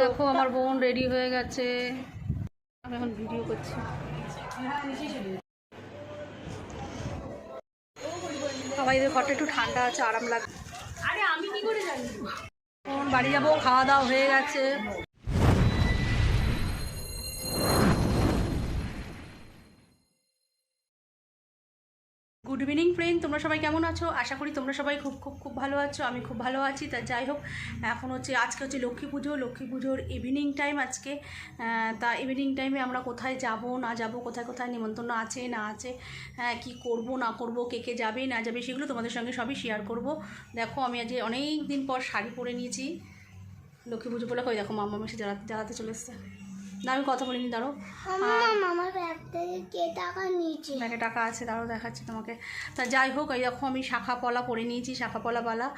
দেখো আমার বোন রেডি হয়ে গেছে। আমি এখন ভিডিও করছি। সবাইদের ঘরটা একটু ঠান্ডা আছে আরাম লাগছে। আরে আমি কি করে জানি বাড়ি যাব খাওয়া দাওয়া হয়ে গেছে। গুড ইভিনিং ফ্রেন্ড তোমরা সবাই কেমন আছো? আশা করি তোমরা সবাই খুব খুব খুব ভালো আছো। আমি খুব ভালো আছি। তা যাই হোক এখন হচ্ছে আজকে হচ্ছে লক্ষ্মী পুজো। লক্ষ্মী পুজোর ইভিনিং টাইম আজকে। তা ইভিনিং টাইমে আমরা কোথায় যাব না যাব কোথায় কোথায় নিমন্ত্রণ আছে না আছে হ্যাঁ, কি করব না করব কে কে যাবে না যাবে সেগুলো তোমাদের সঙ্গে সবই শেয়ার করব। দেখো আমি আজ অনেক দিন পর শাড়ি পরে নিয়েছি। লক্ষ্মী পুজো বলে কই? দেখো মামা মাসে জ্বালাতে জ্বালাতে চলে এসছে। না আমি কথা বলিনি দাঁড়ো ব্যাগ টাকা আছে দাঁড়াও দেখাচ্ছি তোমাকে। তা যাই হোক এই দেখো আমি শাখা পলা পরে নিয়েছি শাখা পলা বালা।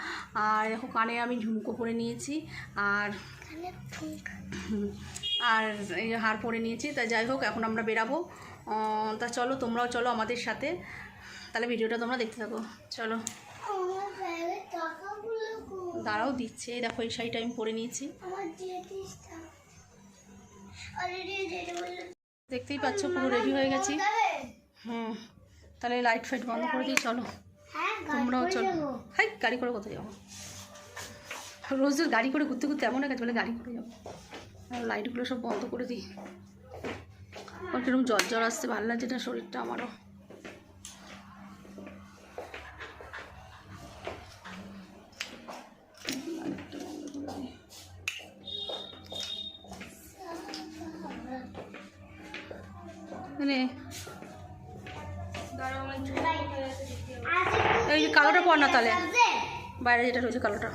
আর দেখো কানে আমি ঝুমকো পরে নিয়েছি আর আর এই হার পরে নিয়েছি। তা যাই হোক এখন আমরা বেরাবো। তা চলো তোমরাও চলো আমাদের সাথে। তাহলে ভিডিওটা তোমরা দেখতে থাকো। চলো? দাঁড়াও দিচ্ছে। এই দেখো এই শাড়িটা আমি পরে নিয়েছি। আমার দেখতেই পাচ্ছ, পুরো রেডি হয়ে গেছি। হ্যাঁ তাহলে লাইট ফাইট বন্ধ করে দিই, চলো। তোমরাও চলো। হ্যাঁ গাড়ি করে কোথায় যাব? রোজ রোজ গাড়ি করে ঘুরতে ঘুরতে এমন একটা বলে গাড়ি করে যাব। আর লাইটগুলো সব বন্ধ করে দিই। আমার কীরকম জ্বর জ্বর আসতে ভালো লাগছে না শরীরটা আমারও। নে এই যে কালোটা পর না তাহলে। বাইরে যেটা রয়েছে কালোটা।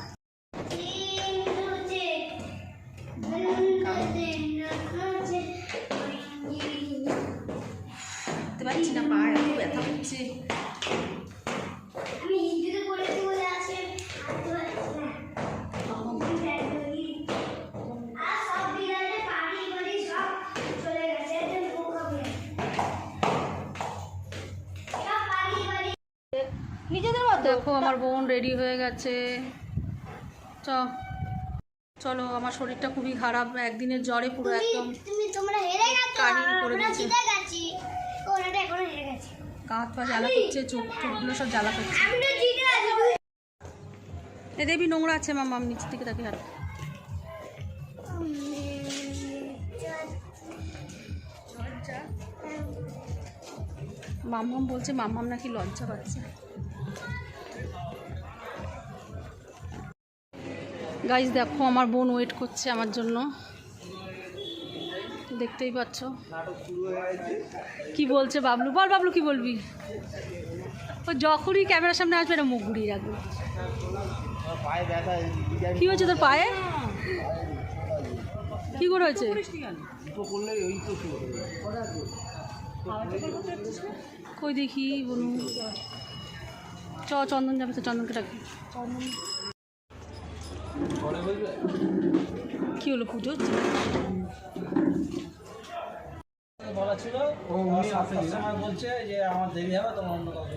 দেখো আমার বোন রেডি হয়ে গেছে। চ চলো আমার শরীরটা খুবই খারাপ। একদিনের জ্বরে পুরো একদম তুমি তোমরা হেরে গেছো করে দিয়েছে। ওনাটা এখনও হেরে গেছে। কাঁধ পা জ্বালা করছে চোখ চোখগুলো সব জ্বালা করছে। এ দেবী নোংরা আছে মামা নিচের দিকে তাকিয়ে হাত মাম্মাম বলছে মাম্মাম নাকি লজ্জা পাচ্ছে। গাইজ দেখো, আমার বোন ওয়েট করছে আমার জন্য। দেখতেই পাচ্ছ। কি বলছে বাবলু? বল বাবলু, কি বলবি? ও, যখনই ক্যামেরার সামনে আসবে এটা মুখ ঘুরিয়ে রাখবে। কি হয়েছে তোর পায়ে? কি করে হয়েছে? কই দেখি, বলুন। চ, চন্দন যাবে তো, চন্দনকে ডাকি। কি হলো পুজো হচ্ছে বলা ছিল ও উনি বলছে যে আমার দেরি হবে তোমার অন্য কাউকে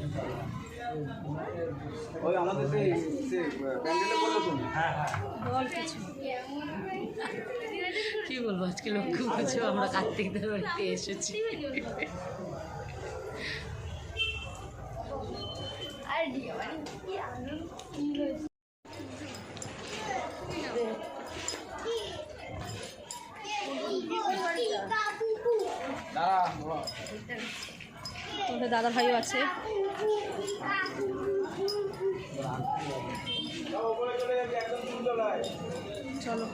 ওই আমাদের সেই সে প্যান্ডেলে বলল তুমি হ্যাঁ হ্যাঁ। বল কিছু। কি বলব আজকে লক্ষ্মী পুজো আমরা কার্তিকদের বাড়িতে এসেছি। তোদের দাদা ভাইও আছে। চলো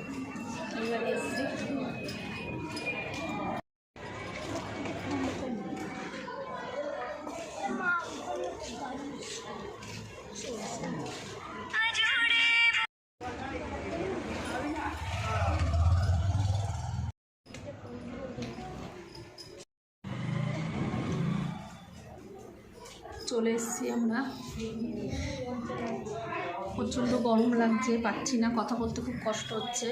এইবার এসছি। চলে এসেছি আমরা। প্রচণ্ড গরম লাগছে পাচ্ছি না কথা বলতে খুব কষ্ট হচ্ছে।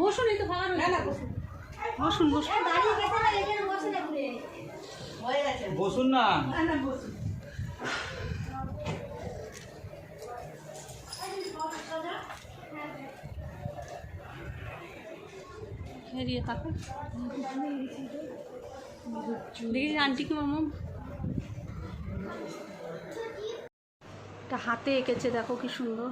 বসুন এই তো ফাঁকা রয়েছে। বসুন। বসুন দাঁড়িয়ে গেছে না এখানে বসে না। ঘুরে বসুন। না আন্টি কি মামা। একটা হাতে এঁকেছে দেখো কি সুন্দর।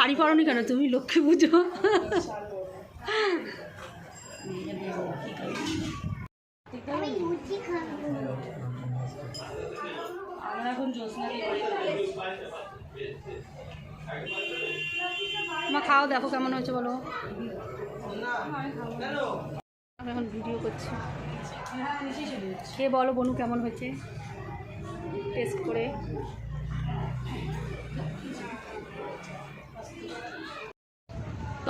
শাড়ি পরনি কেন? তুমি লক্ষ্মী পুজো। কি আমরা এখন মা খাও দেখো কেমন হয়েছে বলো। আমি এখন ভিডিও করছি। খেয়ে বলো বনু কেমন হয়েছে? টেস্ট করে।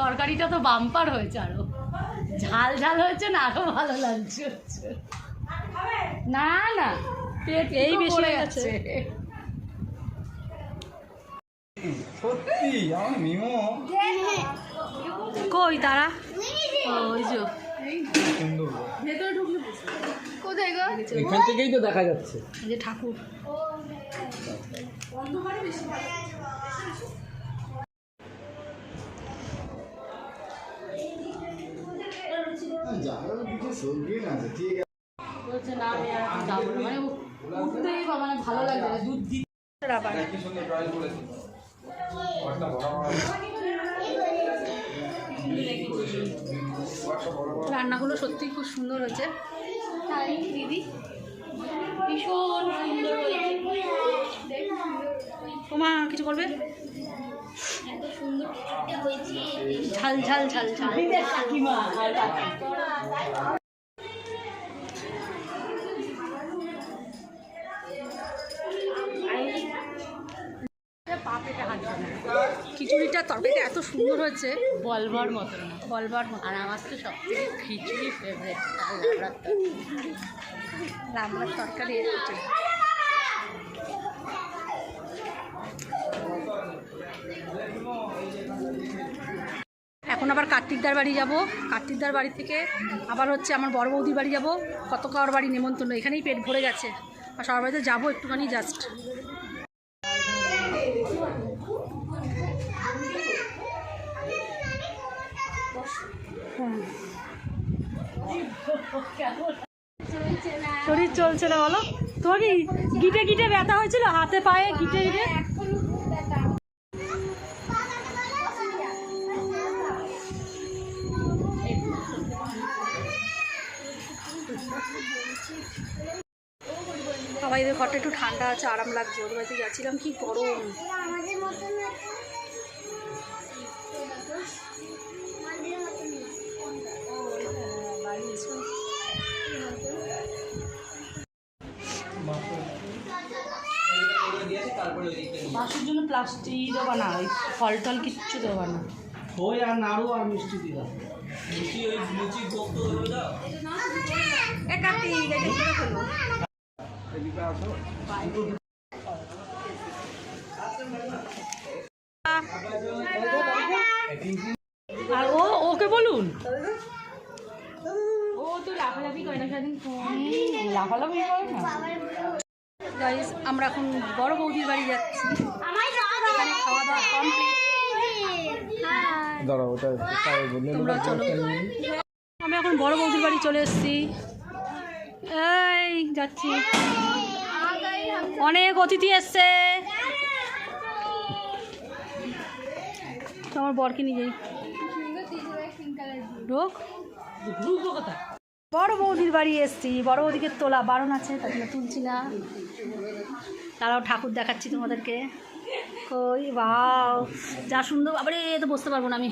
তরকারিটা তো বাম্পার হয়েছে আরও। ঝাল ঝাল হয়েছে না আরও ভালো লাগছে না না পেট এই বেশি গেছে। গেছে। সত্যি আমার মিমো। কই তারা? ওই যে। সুন্দর। কোথায় গো? এখান থেকেই তো দেখা যাচ্ছে। যে ঠাকুর। বলছে না আমি আর যাব না। মানে উঠতেই বা মানে ভালো লাগছে না দুধ দিতে রান্নাগুলো সত্যিই খুব সুন্দর হয়েছে। তাই দিদি? ভীষণ সুন্দর তোমা কিছু করবে সুন্দর ঝাল ঝাল ঝাল ঝাল। খিচুড়িটা তরকারিটা এত সুন্দর হয়েছে। বলবার মতো না। বলবার মতো আর আমার তো সব থেকে খিচুড়ি ফেভারেট আর লাবড়ার তরকারি। রান্নার তরকারি এখন আবার কার্তিকদার বাড়ি যাব। কার্তিকদার বাড়ি থেকে আবার হচ্ছে আমার বড় বৌদির বাড়ি যাব। কত কার বাড়ি নেমন্তন্ন এখানেই পেট ভরে গেছে। আর সবার বাড়িতে যাব একটুখানি জাস্ট শরীর চলছে না বলো? তোমার কি গিটে গিটে ব্যথা হয়েছিল? হাতে পায়ে গিটে গিটে? সবাইদের ঘরটা একটু ঠান্ডা আছে, আরাম লাগছে। ওর বাড়িতে গেছিলাম, কি গরম। বাসের জন্য প্লাস্টিক দেবা না ওই ফল টল কিচ্ছু দেবা না। খই আর নাড়ু আর মিষ্টি দিলাম লুচি ওই লুচি ভোগ তো দেবে দাও। এ কার্তিক এটা কি করে হলো? আর ও ওকে বলুন? ও তো লাফালাফি করে না সেদিন লাফালাফি করে না? গাইস আমরা এখন বড় বৌদির বাড়ি যাচ্ছি। এখানে খাওয়া দাওয়া কমপ্লিট দাঁড়াও ওটা তাই বললে তোমরা চলো। আমি এখন বড় বৌদির বাড়ি চলে এসেছি। এই যাচ্ছি। অনেক অতিথি এসছে। আমার বরকে নিয়ে যাই। ঢোক ঢুকবো কথা বড় বৌদির বাড়ি এসছি। বড় বৌদিকে তোলা বারণ আছে তার জন্য তুলছি না। তারাও ঠাকুর দেখাচ্ছি তোমাদেরকে। কই বাও যা সুন্দর আবার এ তো বসতে পারব না আমি।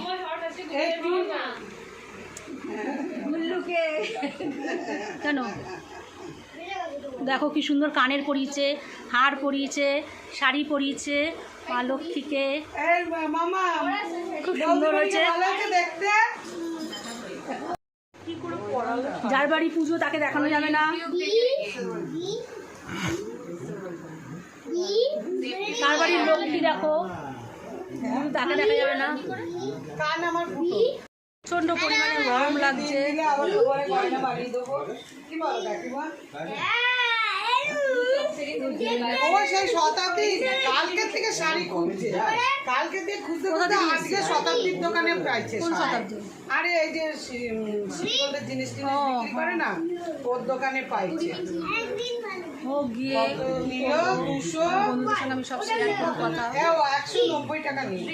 কেন? দেখো কি সুন্দর কানের পরিয়েছে হার পরিয়েছে শাড়ি পরিয়েছে মা লক্ষ্মীকে। খুব সুন্দর হয়েছে। যার বাড়ি পুজো তাকে দেখানো যাবে না। তার বাড়ির কি দেখো? তাকে দেখা যাবে না। প্রচণ্ড পরিমাণে গরম লাগছে। ও সেই শতাব্দী কালকে থেকে শাড়ি খুঁজছে কালকে থেকে খুঁজতে খুঁজতে আজকে শতাব্দীর দোকানে পাইছে শতাব্দী? আরে এই যে শিল্পদের জিনিস টিনিস বিক্রি করে না ওর দোকানে পাইছে। ও গিয়ে নিল? দুশো? আমি সব শেয়ার করব কথা। একশো নব্বই টাকা নিল।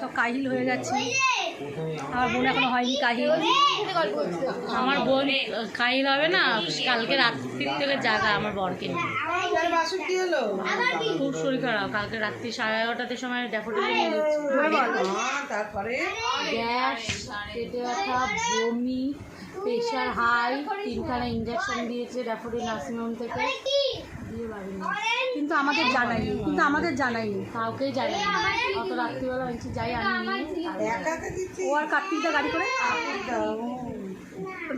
সব কাহিল হয়ে গেছে। আমার বোন এখনও হয়নি কাহিল। আমার বোন কাইল হবে না কালকে রাত্রির থেকে জাগা আমার বরকে খুব শরীর খারাপ কালকে রাত্রি সাড়ে এগারোটাতে সময় হ্যাঁ, তারপরে গ্যাস পেটে ব্যথা বমি প্রেশার হাই তিনখানা ইঞ্জেকশন দিয়েছে ড্যাফোডিল নার্সিংহোম থেকে। দিয়ে বাড়ি কিন্তু আমাদের জানাইনি কিন্তু আমাদের জানাইনি কাউকেই জানি না অত রাত্রিবেলা হচ্ছে যাই আমি আর ও আর কার্তিক দা গাড়ি করে?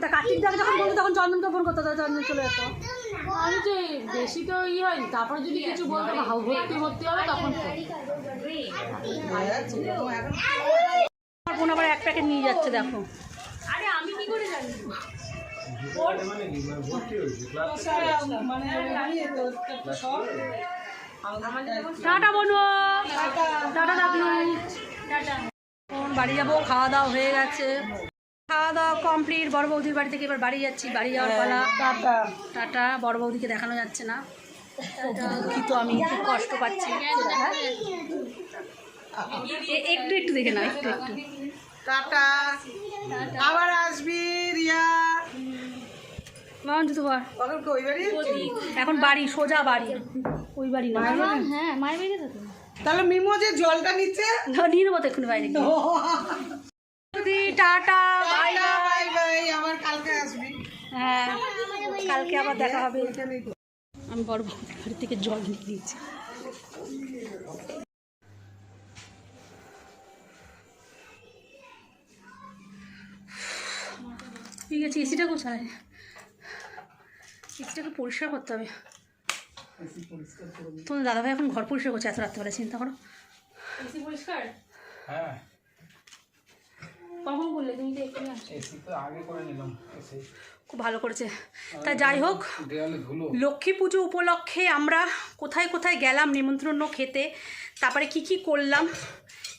তা কার্তিক দাকে যখন বলতো তখন চন্দনকে ফোন করতো চন্দন চলে যেত। আমি যে বেশি তো ই হয়নি তারপরে যদি কিছু বলতো ভর্তি ভর্তি হবে তখন। আমার বোন আবার এক প্যাকেট নিয়ে যাচ্ছে দেখো। টাটা বনু টাটা ডাকলু বাড়ি যাব খাওয়া দাওয়া হয়ে গেছে। খাওয়া দাওয়া কমপ্লিট বড় বৌদির বাড়ি থেকে এবার বাড়ি যাচ্ছি বাড়ি যাওয়ার পালা। টাটা। বড় বৌদিকে দেখানো যাচ্ছে না। দুঃখিত আমি খুব কষ্ট পাচ্ছি। একটু একটু দেখে না একটু একটু। টাটা। আবার আসবি রিয়া। মামন জুতো পর কখন কই বাড়ি এখন বাড়ি সোজা বাড়ি। ওই বাড়ি না হ্যাঁ মায়ের বাড়ি তো। তাহলে মিমো যে জলটা নিচ্ছে? না, নিয়ে নেব তো এক্ষুনি বাইরে। Tata bye bye. বাই আবার কালকে আসবি। হ্যাঁ কালকে আবার দেখা হবে। আমি বড় বাড়ি থেকে জল নিয়ে দিয়েছি ঠিক আছে এসিটা কোথায়? এসিটাকে পরিষ্কার করতে হবে। তোমার দাদাভাই এখন ঘর পরিষ্কার করছে এত রাত্রেবেলা চিন্তা করো। এসি পরিষ্কার? হ্যাঁ। কখন করলে? তুমি তো এখানে আসো এসি তো আগে করে নিলাম এসি। খুব ভালো করেছে। তা যাই হোক লক্ষ্মী পুজো উপলক্ষে আমরা কোথায় কোথায় গেলাম নিমন্ত্রণ খেতে তারপরে কি কি করলাম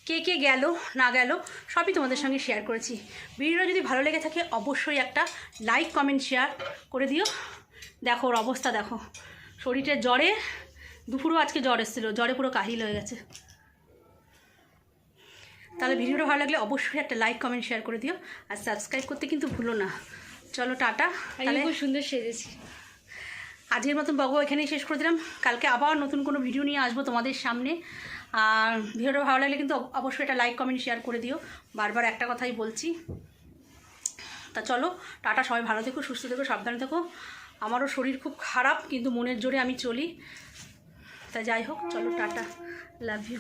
কে কে গেল না গেল সবই তোমাদের সঙ্গে শেয়ার করেছি। ভিডিওটা যদি ভালো লেগে থাকে অবশ্যই একটা লাইক কমেন্ট শেয়ার করে দিও। দেখো ওর অবস্থা দেখো। শরীরের জ্বরে দুপুরও আজকে জ্বর এসেছিল জ্বরে পুরো কাহিল হয়ে গেছে। তাহলে ভিডিওটা ভালো লাগলে অবশ্যই একটা লাইক কমেন্ট শেয়ার করে দিও। আর সাবস্ক্রাইব করতে কিন্তু ভুলো না। চলো টাটা। তাহলে খুব সুন্দর সেজেছি। আজকের মতন বগো এখানেই শেষ করে দিলাম। কালকে আবার নতুন কোনো ভিডিও নিয়ে আসব তোমাদের সামনে। আর ভিডিওটা ভালো লাগলে কিন্তু অবশ্যই একটা লাইক কমেন্ট শেয়ার করে দিও। বারবার একটা কথাই বলছি। তা চলো টাটা সবাই ভালো থেকো সুস্থ থেকো সাবধানে থেকো। আমারও শরীর খুব খারাপ, কিন্তু মনের জোরে আমি চলি। তা যাই হোক, চলো, টাটা লাভ ইউ